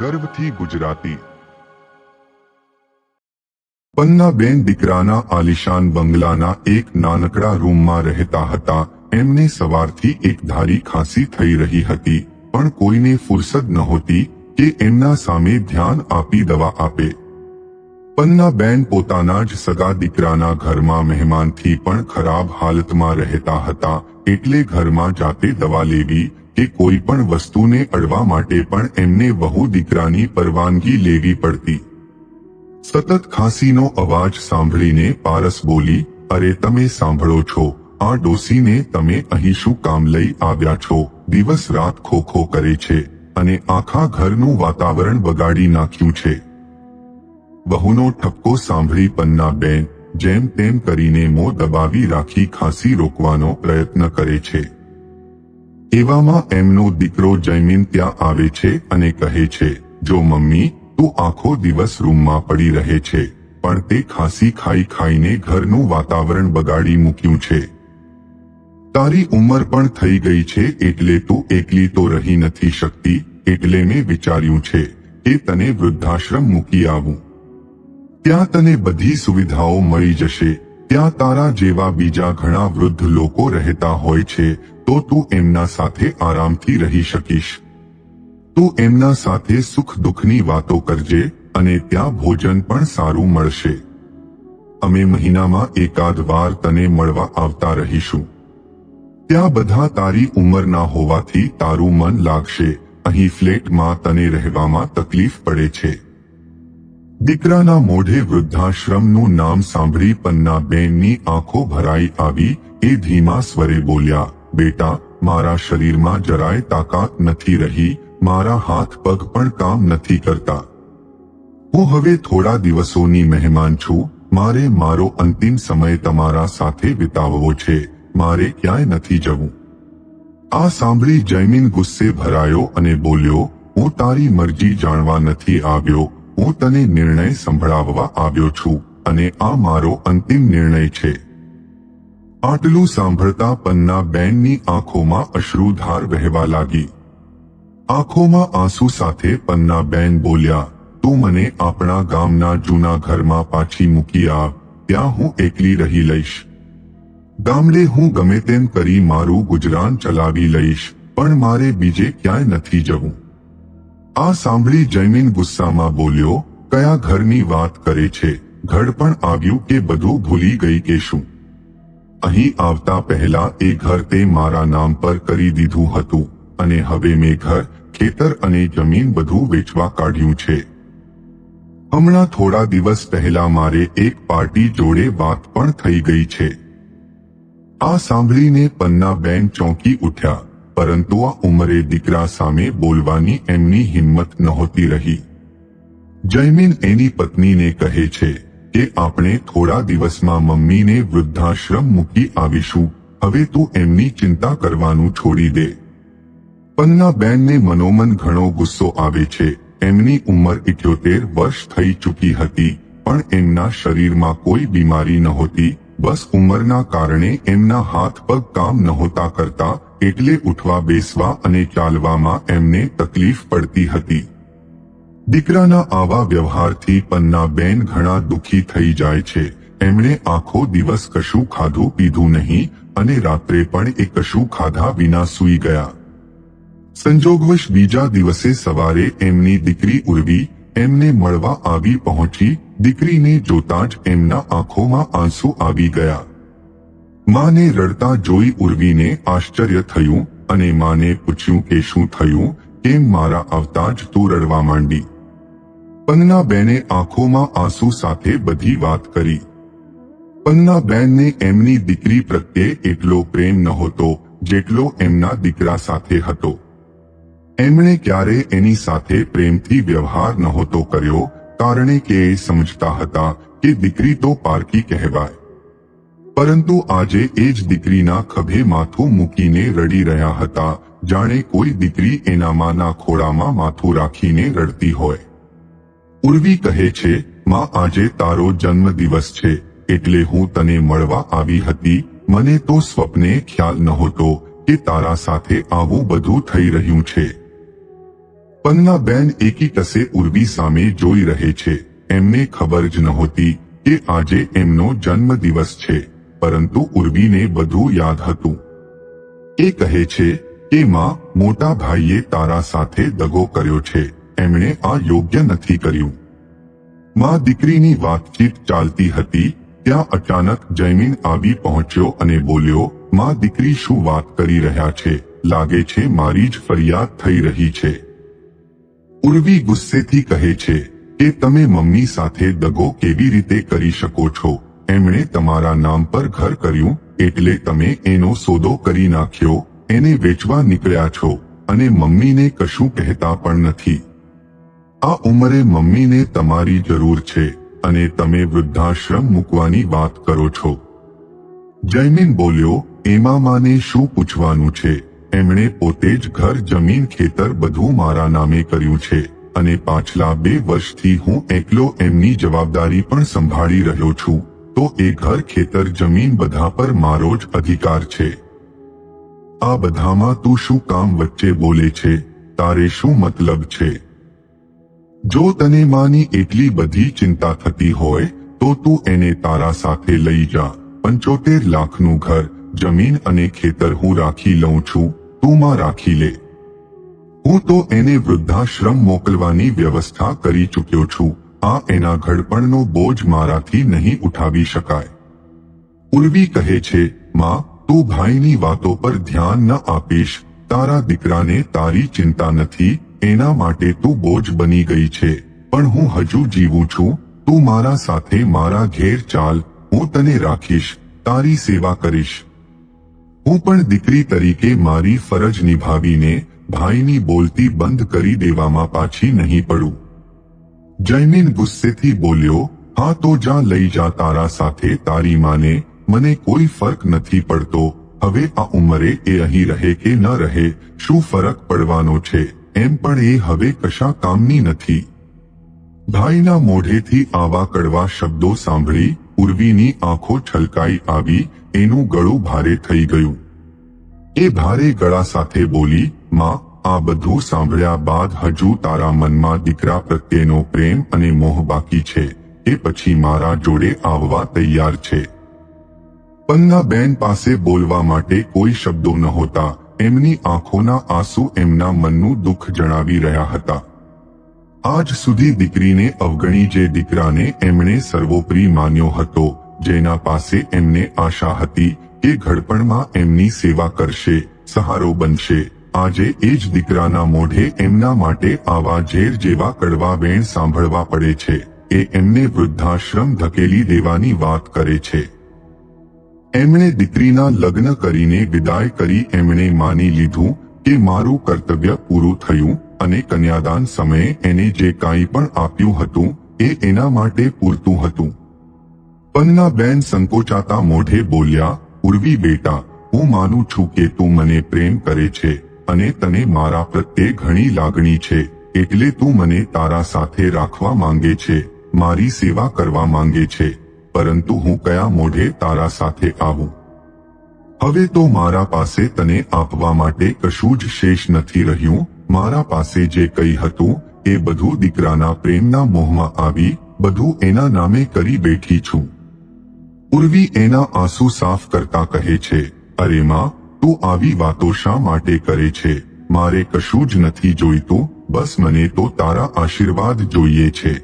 ગર્વથી ગુજરાતી. પન્નાબેન દીકરાના આલિશાન બંગલાના એક નાનકડા રૂમમાં રહેતા હતા. એમને સવારથી એક ધારી ખાંસી થઈ રહી હતી. પણ કોઈને ફુરસદ નહોતી કે એમના સામે ધ્યાન આપી દવા આપે. પન્નાબેન પોતાના જ સગા દીકરાના ઘરમાં મહેમાનથી પણ ખરાબ હાલતમાં રહેતા હતા. એટલે ઘરમાં જાતે દવા લેવી કે કોઈ પણ વસ્તુને અડવા માટે પણ એમને વહુ દીકરાની પરવાનગી લેવી પડતી. સતત ખાંસીનો અવાજ સાંભળીને પારસ બોલી, અરે, તમે સાંભળો છો. આ ડોસીને તમે અહીં શું કામ લઈ આવ્યા છો? દિવસ રાત ખોખો કરે છે અને આખા ઘરનું વાતાવરણ બગાડી નાખ્યું છે. બહુનો ઠપકો સાંભળી પન્ના બેન, જેમ તેમ કરીને મોં દબાવી રાખી ખાંસી રોકવાનો પ્રયત્ન કરે છે. એવામાં એમનો દીકરો જયમીન ત્યાં આવે છે અને કહે છે, જો મમ્મી, તું આખો દિવસ રૂમમાં પડી રહે છે, પણ તે ખાંસી ખાઈ ખાઈને ઘરનું વાતાવરણ બગાડી મૂક્યું છે. તારી ઉંમર પણ થઈ ગઈ છે એટલે તું એકલી તો રહી નથી શકતી, એટલે મેં વિચાર્યું છે કે તને વૃદ્ધાશ્રમ મૂકી આવું. ત્યાં તને બધી સુવિધાઓ મળી જશે ત્યાં તારા જેવા બીજા ઘણા વૃદ્ધ લોકો રહેતા હોય છે, તો તું એમના સાથે આરામથી રહી શકીશ. તું એમના સાથે સુખ દુઃખની વાતો કરજે અને ત્યાં ભોજન પણ સારું મળશે. અમે મહિનામાં એકાદ વાર તને મળવા આવતા રહીશું. ત્યાં બધા તારી ઉંમરના હોવાથી તારું મન લાગશે, અહીં ફ્લેટમાં તને રહેવામાં તકલીફ પડે છે. દીકરાના મોઢે વૃદ્ધાશ્રમનું નામ સાંભળી પન્ના બેનની આંખો ભરાઈ આવી, એ ધીમા સ્વરે બોલ્યા, બેટા, મારા શરીરમાં જરાય તાકાત નથી રહી, મારા હાથ પગ પણ કામ નથી કરતા. હું હવે થોડા દિવસોની મહેમાન છું, મારે મારો અંતિમ સમય તમારા સાથે વિતાવવો છે, મારે ક્યાંય નથી જવું. આ સાંભળી જૈમિન ગુસ્સે ભરાયો અને બોલ્યો, હું તારી મરજી જાણવા નથી આવ્યો હું તને નિર્ણય સંભળાવવા આવ્યો છું અને આ મારો અંતિમ નિર્ણય છે આટલું સાંભળતા પન્ના બેનની આંખોમાં અશ્રુધાર વહેવા લાગી આંખોમાં આંસુ સાથે પન્ના બેન બોલ્યા તું મને આપણા ગામના જૂના ઘરમાં પાછી મૂકી આવ ત્યાં હું એકલી રહી લઈશ ગામડે હું ગમે તેમ કરી મારું ગુજરાન ચલાવી લઈશ પણ મારે બીજે ક્યાંય નથી જવું આ સાંભળી જયમીન ગુસ્સામાં બોલ્યો, કયા ઘરની વાત કરે છે? ઘર પણ આવ્યું કે બધું ભૂલી ગઈ કે શું? અહીં આવતા પહેલા એ ઘર તે મારા નામ પર કરી દીધું હતું અને હવે મેં ઘર, ખેતર અને જમીન બધું વેચવા કાઢ્યું છે. હમણાં થોડા દિવસ પહેલા મારે એક પાર્ટી જોડે વાત પણ થઈ ગઈ છે. આ સાંભળીને પન્ના બેન ચોંકી ઉઠ્યા. પરંતુ આ ઉંમરે દીકરા સામે બોલવાની એમની હિંમત નહોતી રહી. જયમીન એની પત્નીને કહે છે કે, આપણે થોડા દિવસમાં મમ્મીને વૃદ્ધાશ્રમ મૂકી આવીશું. હવે તું એમની ચિંતા કરવાનું છોડી દે. પન્ના બેનને મનોમન ઘણો ગુસ્સો આવે છે. એમની ઉંમર ઇઠ્યોતેર વર્ષ થઈ ચૂકી હતી, પણ એમના શરીરમાં કોઈ બીમારી નહોતી. બસ ઉંમરના કારણે એમના હાથ પગ કામ નહોતા કરતા, એટલે ઉઠવા, બેસવા અને ચાલવામાં એમને તકલીફ પડતી હતી. દીકરાના આવા વ્યવહારથી પન્ના ઘણા દુઃખી થઈ જાય છે. એમણે આખો દિવસ કશું ખાધું પીધું નહીં અને રાત્રે પણ એ કશું ખાધા વિના સૂઈ ગયા. સંજોગવશ બીજા દિવસે સવારે એમની દીકરી ઉર્વી એમને મળવા આવી પહોંચી, દીકરીને જોતા જ એમના આંખોમાં આંસુ આવી ગયા. માને રડતા જોઈ ઉર્વીને આશ્ચર્ય થયું અને માને પૂછ્યું કે શું થયું, કેમ મારા આવતા જ તું રડવા માંડી? પન્ના બેને આંખોમાં આંસુ સાથે બધી વાત કરી. પન્ના બેનને એમની દીકરી પ્રત્યે એટલો પ્રેમ નહોતો, જેટલો એમના દીકરા સાથે હતો. એમણે ક્યારે એની સાથે પ્રેમથી વ્યવહાર નહોતો કર્યો, કારણે કે એ સમજતા હતા કે દીકરી તો પારકી કહેવાય. પરંતુ આજે એ જ દીકરીના ખભે માથું મૂકીને રડી રહ્યા હતા, જાણે કોઈ દીકરી એનામાં માના ખોળામાં માથું રાખીને રડતી હોય. ઉર્વી કહે છે, માં, આજે તારો જન્મ દિવસ છે, એટલે હું તને મળવા આવી હતી. મને તો સ્વપ્ને ખ્યાલ નહોતો કે તારા સાથે આવું બધું થઈ રહ્યું છે. પન્નાબેન એકી ટસે ઉર્વી સામે જોઈ રહે છે. એમને ખબર જ નહોતી કે આજે એમનો જન્મદિવસ છે, પરંતુ ઉર્વીને બધું યાદ હતું. એ કહે છે કે માં મોટા ભાઈએ તારા સાથે દગો કર્યો છે, એમણે આ યોગ્ય નથી કર્યું. માં દીકરીની વાતચીત ચાલતી હતી, ત્યાં અચાનક જયમીન આવી પહોંચ્યો અને બોલ્યો, માં દીકરી શું વાત કરી રહ્યા છે? લાગે છે મારી જ ફરિયાદ થઈ રહી છે. ઉર્વી ગુસ્સેથી કહે છે કે તમે મમ્મી સાથે દગો કેવી રીતે કરી શકો છો? એમણે તમારા નામ પર ઘર કર્યું, એટલે તમે એનો સોદો કરી નાખ્યો, એને વેચવા નીકળ્યા છો, અને મમ્મીને કશું કહેતા પણ નથી. આ ઉંમરે મમ્મીને તમારી જરૂર છે, અને તમે વૃદ્ધાશ્રમ મૂકવાની વાત કરો છો. જયમીન બોલ્યો, એમાં માને શું પૂછવાનું છે? એમણે પોતે જ ઘર, જમીન, ખેતર બધું મારા નામે કર્યું છે અને પાછલા બે વર્ષથી હું એકલો એમની જવાબદારી પણ સંભાળી રહ્યો છું. તો એ ઘર, ખેતર, જમીન બધા પર મારો જ અધિકાર છે. આ બધામાં તું શું કામ વચ્ચે બોલે છે? તારે શું મતલબ છે? જો તને માની એટલી બધી ચિંતા થતી હોય, તો તું એને તારા સાથે લઈ જા. પંચોતેર લાખનું ઘર, જમીન અને ખેતર હું રાખી લઉં છું. તું માં રાખી લે. હું તો એને વૃદ્ધાશ્રમ મોકલવાની વ્યવસ્થા કરી ચૂક્યો છું. આ એના ઘડપણનો બોજ મારાથી નહીં ઉઠાવી શકાય. ઉર્વી કહે છે, માં, તું ભાઈની વાતો પર ધ્યાન ન આપીશ. તારા દીકરાને તારી ચિંતા નથી. એના માટે તું બોજ બની ગઈ છે. પણ હું હજુ જીવું છું. તું મારા સાથે મારા ઘેર ચાલ. હું તને રાખીશ. તારી સેવા કરીશ. હું પણ દીકરી તરીકે મારી ફરજ નિભાવીને ભાઈની બોલતી બંધ કરી દેવામાં પાછી નહીં પડું. જૈમિન ગુસ્સેથી બોલ્યો, હા તો જા લઈ જા તારા સાથે, તારી માને, મને કોઈ ફરક નથી પડતો, હવે આ ઉંમરે એ અહીં રહે કે ન રહે, શું ફરક પડવાનો છે, એમ પણ એ હવે કશા કામની નથી. ભાઈના મોઢેથી આવા કડવા શબ્દો સાંભળી ઉર્વીની આંખો છલકાઈ આવી, એનું ગળું ભારે થઈ ગયું. એ ભારે ગળા સાથે બોલી, માં, આ બધું સાંભળ્યા બાદ હજુ તારા મનમાં દીકરા પ્રત્યેનો પ્રેમ અને મોહ બાકી છે. એ પછી મારા જોડે આવવા તૈયાર છે. પન્ના બેન પાસે બોલવા માટે કોઈ શબ્દો નહોતા. એમની આંખોના આંસુ એમના મનનું દુઃખ જણાવી રહ્યા હતા. આજ સુધી દીકરીને અવગણી જે દીકરાને એમણે સર્વોપરી માન્યો હતો, જેના પાસે એમને આશા હતી કે ઘડપણમાં એમની સેવા કરશે, સહારો બનશે. આજે એ જ દીકરાના મોઢે એમના માટે આવા ઝેર જેવા કડવા બેણ સાંભળવા પડે છે. એ એમને વૃદ્ધાશ્રમ ધકેલી દેવાની વાત કરે છે. એમણે દીકરીના લગ્ન કરીને વિદાય કરી એમણે માની લીધું કે મારું કર્તવ્ય પૂરું થયું અને કન્યાદાન સમયે એને જે કાંઈ પણ આપ્યું હતું, એ એના માટે પૂરતું હતું. પન્ના બેન સંકોચાતા મોઢે બોલ્યા, ઉર્વી બેટા, હું માનું છું કે તું મને પ્રેમ કરે છે અને તને મારા પ્રત્યે ઘણી લાગણી છે, એટલે તું મને તારા સાથે રાખવા માંગે છે, મારી સેવા કરવા માંગે છે, પરંતુ હું કયા મોઢે તારા સાથે આવું? હવે તો મારા પાસે તને આપવા માટે કશું જ શેષ નથી રહ્યું મારા પાસે જે કંઈ હતું, એ બધું દીકરાના પ્રેમના મોહમાં આવી, બધું એના નામે કરી બેઠી છું. ઉર્વી એના આંસુ સાફ કરતા કહે છે, અરે માં, તું આવી વાતો શા માટે કરે છે? મારે કશું જ નથી જોઈતું, બસ મને તો તારા આશીર્વાદ જોઈએ છે.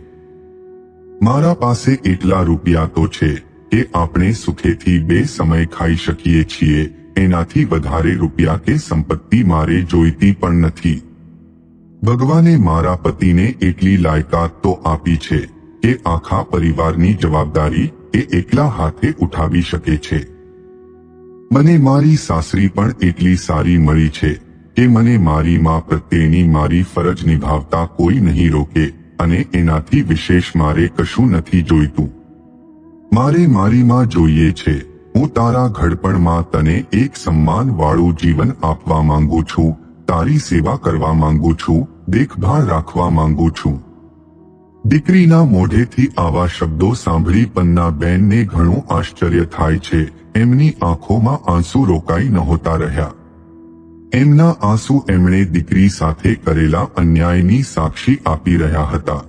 મારા પાસે એટલા રૂપિયા તો છે, કે આપણે સુખેથી બે સમય ખાઈ શકીએ છીએ, એનાથી વધારે રૂપિયા કે સંપત્તિ મારે જોઈતી પણ નથી. ભગવાને મારા પતિને એટલી લાયકાત તો આપી છે કે આખા પરિવારની જવાબદારી એ એકલા હાથે ઉઠાવી શકે છે. મને મારી સાસરી પણ એટલી સારી મળી છે કે મને મારી મા પ્રત્યેની મારી ફરજ નિભાવતા કોઈ નહીં રોકે અને એનાથી વિશેષ મારે કશું નથી જોઈતું. મારે મારી માં જોઈએ છે. હું તારા ઘડપણમાં તને એક સન્માન વાળું જીવન આપવા માંગુ છું, તારી સેવા કરવા માંગુ છું દેખભાળ રાખવા માંગુ છું. દીકરીના મોઢેથી આવા શબ્દો સાંભળી પન્ના બેનને ઘણું આશ્ચર્ય થાય છે. એમની આંખોમાં આંસુ રોકાઈ નહોતા રહ્યા. એમના આંસુ એમણે દીકરી સાથે કરેલા અન્યાયની સાક્ષી આપી રહ્યા હતા.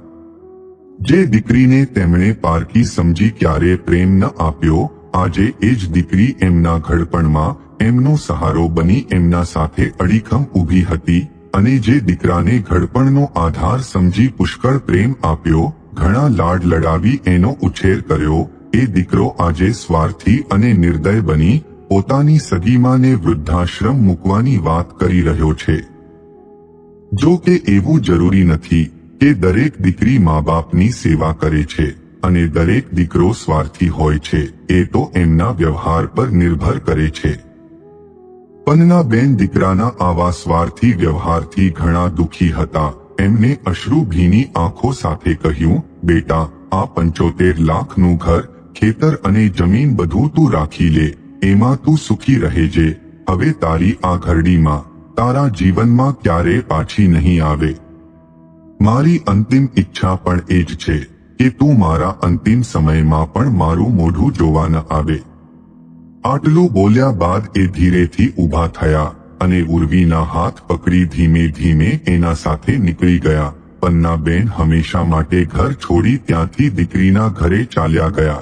જે દીકરીને તેમણે પારકી સમજી ક્યારે પ્રેમ ન આપ્યો, આજે એ જ દીકરી એમના ઘડપણમાં એમનો સહારો બની એમના સાથે અડીખમ ઊભી હતી. અને જે દીકરાને ઘડપણનો આધાર સમજી પુષ્કળ પ્રેમ આપ્યો, ઘણા લાડ લડાવી એનો ઉછેર કર્યો. એ દીકરો આજે સ્વાર્થી અને નિર્દય બની, પોતાની સગીમાને વૃદ્ધાશ્રમ મૂકવાની વાત કરી રહ્યો છે. જો કે એવું જરૂરી નથી કે દરેક દીકરી મા બાપની સેવા કરે છે, અને દરેક દીકરો સ્વાર્થી હોય છે. એ તો એમના વ્યવહાર પર નિર્ભર કરે છે. પન્નાબેન દીકરાના આવા સ્વાર્થી વ્યવહારથી ઘણા દુઃખી હતા. એમને અશ્રુ ભીની આંખો સાથે કહ્યું, બેટા, આ પંચોતેર લાખનું ઘર, ખેતર અને જમીન બધું તું રાખી લે. એમાં તું સુખી રહેજે હવે તારી આ ઘરડીમાં, તારા જીવનમાં ક્યારે પાછી નહીં આવે. મારી અંતિમ ઈચ્છા પણ એ જ છે, કે તું મારા અંતિમ સમયમાં પણ મારું મોઢું જોવા ન આવે. આટલું બોલ્યા બાદ એ ધીરેથી ઊભા થયા અને ઉર્વીના હાથ પકડી ધીમે ધીમે એના સાથે નીકળી ગયા પન્નાબેન હંમેશા માટે ઘર છોડી ત્યાંથી દીકરીના ઘરે ચાલ્યા ગયા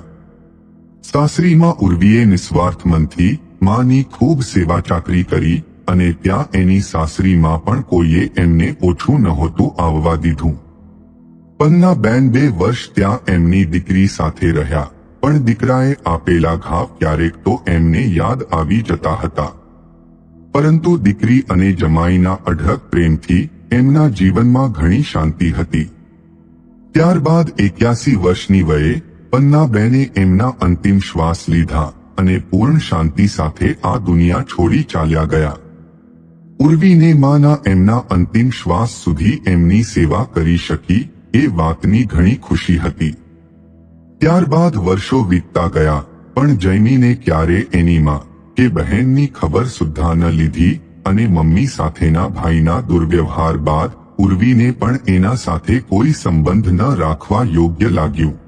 સાસરીમાં ઉર્વીએ નિસ્વાર્થ મનથી માની ખૂબ સેવા ચાકરી કરી અને ત્યાં એની સાસરીમાં પણ કોઈએ એમને ઓછું નહોતું આવવા દીધું પન્નાબેન બે વર્ષ ત્યાં એમની દીકરી સાથે રહ્યા પણ દીકરાએ આપેલા ઘાવ ક્યારેક તો એમને યાદ આવી જતા હતા. પરંતુ દીકરી અને જમાઈના અઢળક પ્રેમથી એમના જીવનમાં ઘણી શાંતિ હતી. ત્યારબાદ એક્યાસી વર્ષની વયે પન્નાબેને એમના અંતિમ શ્વાસ લીધા અને પૂર્ણ શાંતિ સાથે આ દુનિયા છોડી ચાલ્યા ગયા. ઉર્વીને માના એમના અંતિમ શ્વાસ સુધી એમની સેવા કરી શકી એ વાતની ઘણી ખુશી હતી. ત્યારબાદ વર્ષો વીતતા ગયા, પણ જૈમીને ક્યારે એની માં કે બહેનની ખબર સુદ્ધા ન લીધી અને મમ્મી સાથેના ભાઈના દુર્વ્યવહાર બાદ ઉર્વીને પણ એના સાથે કોઈ સંબંધ ન રાખવા યોગ્ય લાગ્યું.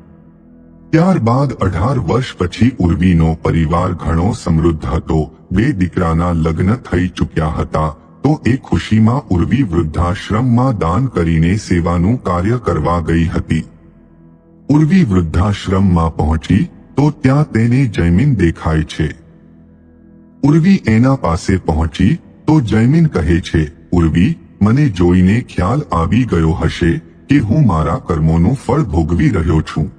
ત્યારબાદ અઢાર વર્ષ પછી ઉર્વીનો પરિવાર ઘણો સમૃદ્ધ હતો, બે દીકરાના લગ્ન થઈ ચૂક્યા હતા, તો એ ખુશીમાં ઉર્વી વૃદ્ધાશ્રમમાં દાન કરીને સેવાનું કાર્ય કરવા ગઈ હતી. ઉર્વી વૃદ્ધાશ્રમમાં પહોંચી તો ત્યાં તેને જયમીન દેખાય છે. ઉર્વી એના પાસે પહોંચી તો જયમીન કહે છે, ઉર્વી, મને જોઈને ખ્યાલ આવી ગયો હશે કે હું મારા કર્મોનું ફળ ભોગવી રહ્યો છું.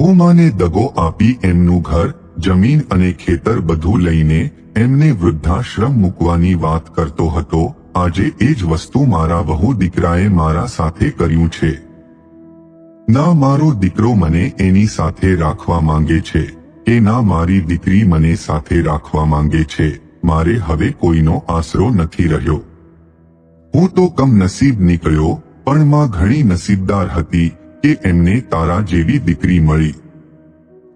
હું માને દગો આપી એમનું ઘર, જમીન અને ખેતર બધું લઈને એમને વૃદ્ધાશ્રમ મૂકવાની વાત કરતો હતો. આજે એ જ વસ્તુ મારા વહુ દીકરાએ મારા સાથે કર્યું છે. ના મારો દીકરો મને એની સાથે રાખવા માંગે છે. કે ના મારી દીકરી મને સાથે રાખવા માંગે છે. મારે હવે કોઈનો આશરો નથી રહ્યો. હું તો કમ નસીબ નીકળ્યો, પણ માં ઘણી નસીબદાર હતી કે એમને તારા જેવી દીકરી મળી.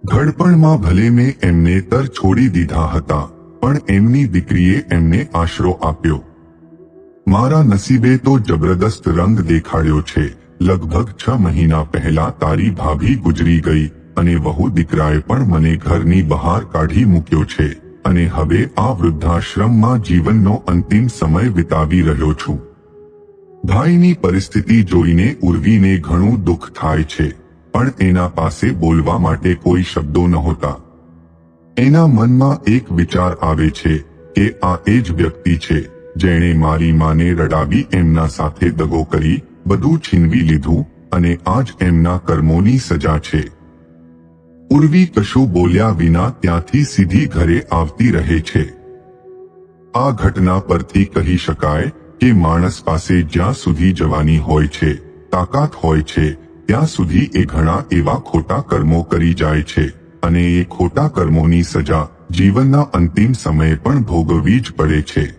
ઘડપણમાં ભલે મેં એમને તર છોડી દીધા હતા, પણ એમની દીકરીએ એમને આશરો આપ્યો. મારા નસીબે તો જબરદસ્ત રંગ દેખાડ્યો છે. લગભગ છ મહિના પહેલા તારી ભાભી ગુજરી ગઈ અને વહુ દીકરાએ પણ મને ઘરની બહાર કાઢી મૂક્યો છે અને હવે આ વૃદ્ધાશ્રમમાં જીવનનો અંતિમ સમય વિતાવી રહ્યો છું. ભાઈની પરિસ્થિતિ જોઈને ઉર્વીને ઘણું દુઃખ થાય છે, પણ એના પાસે બોલવા માટે કોઈ શબ્દો નહોતા. એના મનમાં એક વિચાર આવે છે કે આ એ જ વ્યક્તિ છે જેણે મારી માને રડાવી એમના સાથે દગો કરી બધું છીનવી લીધું અને આજ એમના કર્મોની સજા છે. ઉર્વી કશું બોલ્યા વિના ત્યાંથી સીધી ઘરે આવતી રહે છે. આ ઘટના પરથી કહી શકાય કે માણસ પાસે જ્યાં સુધી જવાની હોય છે, તાકાત હોય છે, ત્યાં સુધી એ ઘણા એવા ખોટા કર્મો કરી જાય છે અને એ ખોટા કર્મોની સજા જીવનના અંતિમ સમયે પણ ભોગવવી જ પડે છે.